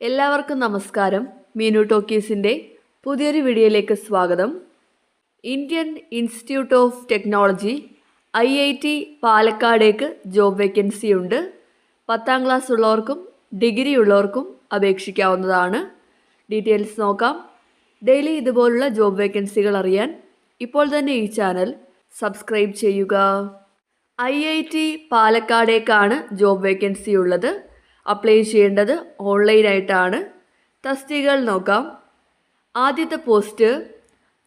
എല്ലാവർക്കും നമസ്കാരം. മീനു ടോക്കീസിന്റെ പുതിയൊരു വീഡിയോയിലേക്ക് സ്വാഗതം. Indian institute of technology I I T പാലക്കാടേക്ക് job vacancy ഉണ്ട്. പത്താം ക്ലാസ് ഉള്ളവർക്കും ഡിഗ്രി ഉള്ളവർക്കും അപേക്ഷിക്കാവുന്നതാണ്. ഡീറ്റെയിൽസ് നോക്കാം. ഡെയിലി ഇതുപോലുള്ള ജോബ് വേക്കൻസികൾ അറിയാൻ ഇപ്പോൾ തന്നെ ഈ ചാനൽ സബ്സ്ക്രൈബ് ചെയ്യുക. ഐ ഐ ടി പാലക്കാടേക്കാണ് ജോബ് വേക്കൻസി ഉള്ളത്. അപ്ലൈ ചെയ്യേണ്ടത് ഓൺലൈനായിട്ടാണ് തസ്തികകൾ നോക്കാം. ആദ്യത്തെ post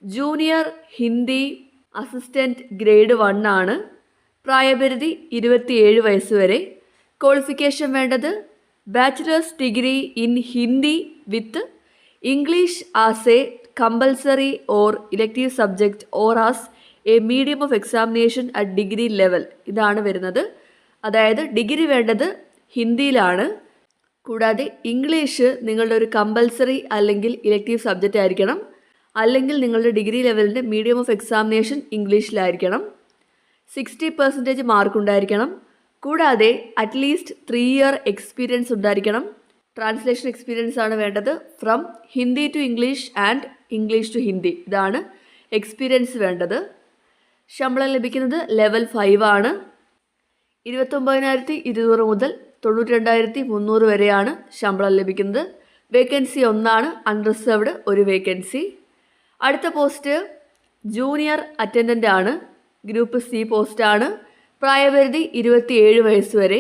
junior Hindi assistant grade one ആണ്. പ്രായപരിധി ഇരുപത്തിയേഴ് വയസ്സ് വരെ. ക്വാളിഫിക്കേഷൻ വേണ്ടത് bachelors degree in Hindi with English as a compulsory or elective subject or as a medium of examination at degree level ഇതാണ് വരുന്നത്. അതായത് ഡിഗ്രി വേണ്ടത് ഹിന്ദിയിലാണ്. കൂടാതെ ഇംഗ്ലീഷ് നിങ്ങളുടെ ഒരു കമ്പൽസറി അല്ലെങ്കിൽ ഇലക്റ്റീവ് സബ്ജക്റ്റ് ആയിരിക്കണം. അല്ലെങ്കിൽ നിങ്ങളുടെ ഡിഗ്രി ലെവലിന്റെ മീഡിയം ഓഫ് എക്സാമിനേഷൻ ഇംഗ്ലീഷിലായിരിക്കണം. സിക്സ്റ്റി പെർസെന്റേജ് മാർക്ക് ഉണ്ടായിരിക്കണം. കൂടാതെ at least three year experience ഉണ്ടായിരിക്കണം. ട്രാൻസ്ലേഷൻ എക്സ്പീരിയൻസ് ആണ് വേണ്ടത് from Hindi to English and English to Hindi ഇതാണ് എക്സ്പീരിയൻസ് വേണ്ടത്. ശമ്പളം ലഭിക്കുന്നത് ലെവൽ ഫൈവ് ആണ്. ഇരുപത്തൊമ്പതിനായിരത്തി ഇരുന്നൂറ് മുതൽ തൊണ്ണൂറ്റി രണ്ടായിരത്തി മുന്നൂറ് വരെയാണ് ശമ്പളം ലഭിക്കുന്നത്. വേക്കൻസി ഒന്നാണ് അൺറിസർവ്ഡ് ഒരു വേക്കൻസി. അടുത്ത പോസ്റ്റ് ജൂനിയർ അറ്റൻഡന്റ് ആണ് ഗ്രൂപ്പ് സി പോസ്റ്റാണ് പ്രായപരിധി ഇരുപത്തിയേഴ് വയസ്സ് വരെ.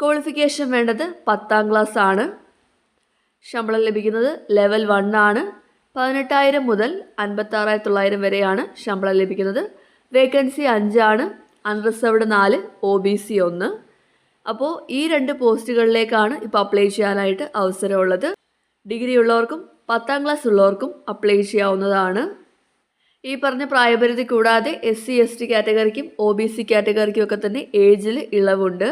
ക്വാളിഫിക്കേഷൻ വേണ്ടത് പത്താം ക്ലാസ് ആണ്. ശമ്പളം ലഭിക്കുന്നത് ലെവൽ വൺ ആണ്. പതിനെട്ടായിരം മുതൽ അൻപത്താറായിരത്തി തൊള്ളായിരം വരെയാണ് ശമ്പളം ലഭിക്കുന്നത്. വേക്കൻസി അഞ്ചാണ് അൺറിസർവ്ഡ് നാല് ഒ ബി സി ഒന്ന്. അപ്പോൾ ഈ രണ്ട് പോസ്റ്റുകളിലേക്കാണ് ഇപ്പോൾ അപ്ലൈ ചെയ്യാനായിട്ട് അവസരമുള്ളത്. ഡിഗ്രി ഉള്ളവർക്കും പത്താം ക്ലാസ് ഉള്ളവർക്കും അപ്ലൈ ചെയ്യാവുന്നതാണ്. ഈ പറഞ്ഞ പ്രായപരിധി കൂടാതെ എസ് സി എസ് ടി കാറ്റഗറിക്കും ഒ ബി സി കാറ്റഗറിക്കും ഒക്കെ തന്നെ ഏജിൽ ഇളവുണ്ട്.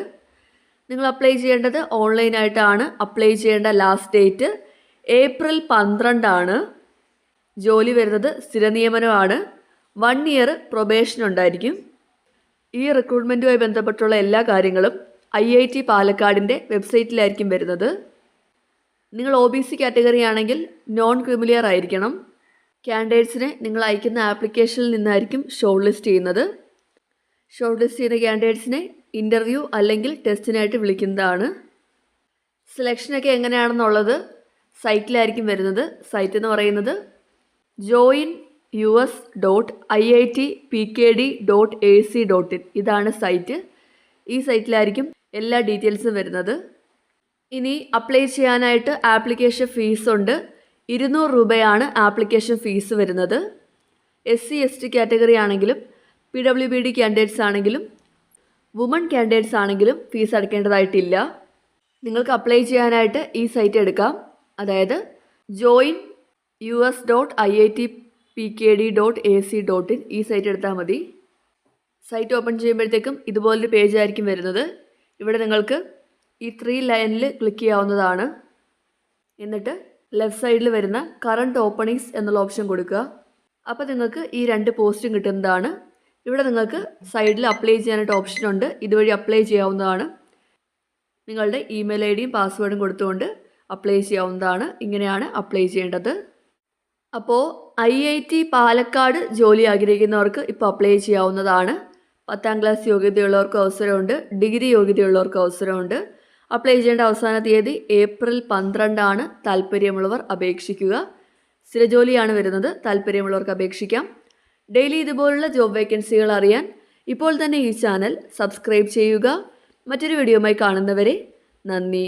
നിങ്ങൾ അപ്ലൈ ചെയ്യേണ്ടത് ഓൺലൈനായിട്ടാണ് അപ്ലൈ ചെയ്യേണ്ട ലാസ്റ്റ് ഡേറ്റ് ഏപ്രിൽ പന്ത്രണ്ടാണ്. ജോലി വരുന്നത് സ്ഥിരനിയമനമാണ് വൺ ഇയർ പ്രൊബേഷൻ ഉണ്ടായിരിക്കും. ഈ റിക്രൂട്ട്മെന്റുമായി ബന്ധപ്പെട്ടുള്ള എല്ലാ കാര്യങ്ങളും ഐ ഐ ടി പാലക്കാടിന്റെ വെബ്സൈറ്റിലായിരിക്കും വരുന്നത്. നിങ്ങൾ ഒ ബി സി കാറ്റഗറി ആണെങ്കിൽ നോൺ ക്രിമിലിയർ ആയിരിക്കണം. ക്യാൻഡിഡേറ്റ്സിനെ നിങ്ങൾ അയക്കുന്ന ആപ്ലിക്കേഷനിൽ നിന്നായിരിക്കും ഷോർട്ട് ലിസ്റ്റ് ചെയ്യുന്നത്. ഷോർട്ട് ലിസ്റ്റ് ചെയ്യുന്ന ക്യാൻഡിഡേറ്റ്സിനെ ഇന്റർവ്യൂ അല്ലെങ്കിൽ ടെസ്റ്റിനായിട്ട് വിളിക്കുന്നതാണ്. സെലക്ഷനൊക്കെ എങ്ങനെയാണെന്നുള്ളത് സൈറ്റിലായിരിക്കും വരുന്നത്. സൈറ്റ് എന്ന് പറയുന്നത് join U S dot I I T P K D dot A C dot in ഇതാണ് സൈറ്റ് ഈ സൈറ്റിലായിരിക്കും എല്ലാ ഡീറ്റെയിൽസും വരുന്നത്. ഇനി അപ്ലൈ ചെയ്യാനായിട്ട് ആപ്ലിക്കേഷൻ ഫീസ് ഉണ്ട്. ഇരുന്നൂറ് രൂപയാണ് ആപ്ലിക്കേഷൻ ഫീസ് വരുന്നത്. S C S T category ആണെങ്കിലും P W B D candidates ആണെങ്കിലും വുമൺ ക്യാൻഡിഡേറ്റ്സ് ആണെങ്കിലും ഫീസ് അടയ്ക്കേണ്ടതായിട്ടില്ല നിങ്ങൾക്ക് അപ്ലൈ ചെയ്യാനായിട്ട് ഈ സൈറ്റ് എടുക്കാം. അതായത് join U S dot I I T P K D dot A C dot in ഈ സൈറ്റ് എടുത്താൽ മതി. സൈറ്റ് ഓപ്പൺ ചെയ്യുമ്പോഴത്തേക്കും ഇതുപോലൊരു പേജ് ആയിരിക്കും വരുന്നത്. ഇവിടെ നിങ്ങൾക്ക് ഈ ത്രീ ലൈനിൽ ക്ലിക്ക് ചെയ്യാവുന്നതാണ്. എന്നിട്ട് ലെഫ്റ്റ് സൈഡിൽ വരുന്ന കറണ്ട് ഓപ്പണിങ്സ് എന്നുള്ള ഓപ്ഷൻ കൊടുക്കുക. അപ്പോൾ നിങ്ങൾക്ക് ഈ രണ്ട് പോസ്റ്റും കിട്ടുന്നതാണ്. ഇവിടെ നിങ്ങൾക്ക് സൈഡിൽ അപ്ലൈ ചെയ്യാനായിട്ട് ഓപ്ഷൻ ഉണ്ട്. ഇതുവഴി അപ്ലൈ ചെയ്യാവുന്നതാണ്. നിങ്ങളുടെ ഇമെയിൽ ഐ ഡിയും പാസ്വേഡും കൊടുത്തുകൊണ്ട് അപ്ലൈ ചെയ്യാവുന്നതാണ്. ഇങ്ങനെയാണ് അപ്ലൈ ചെയ്യേണ്ടത്. അപ്പോൾ ഐ ഐ ടി പാലക്കാട് ജോലി ആഗ്രഹിക്കുന്നവർക്ക് ഇപ്പോൾ അപ്ലൈ ചെയ്യാവുന്നതാണ്. പത്താം ക്ലാസ് യോഗ്യതയുള്ളവർക്ക് അവസരമുണ്ട് ഡിഗ്രി യോഗ്യതയുള്ളവർക്ക് അവസരമുണ്ട്. അപ്ലൈ ചെയ്യേണ്ട അവസാന തീയതി ഏപ്രിൽ പന്ത്രണ്ടാണ്. താല്പര്യമുള്ളവർ അപേക്ഷിക്കുക. സ്ഥിരജോലിയാണ് വരുന്നത് താല്പര്യമുള്ളവർക്ക് അപേക്ഷിക്കാം. ഡെയിലി ഇതുപോലുള്ള ജോബ് വേക്കൻസികൾ അറിയാൻ ഇപ്പോൾ തന്നെ ഈ ചാനൽ സബ്സ്ക്രൈബ് ചെയ്യുക. മറ്റൊരു വീഡിയോയുമായി കാണുന്നവരെ നന്ദി.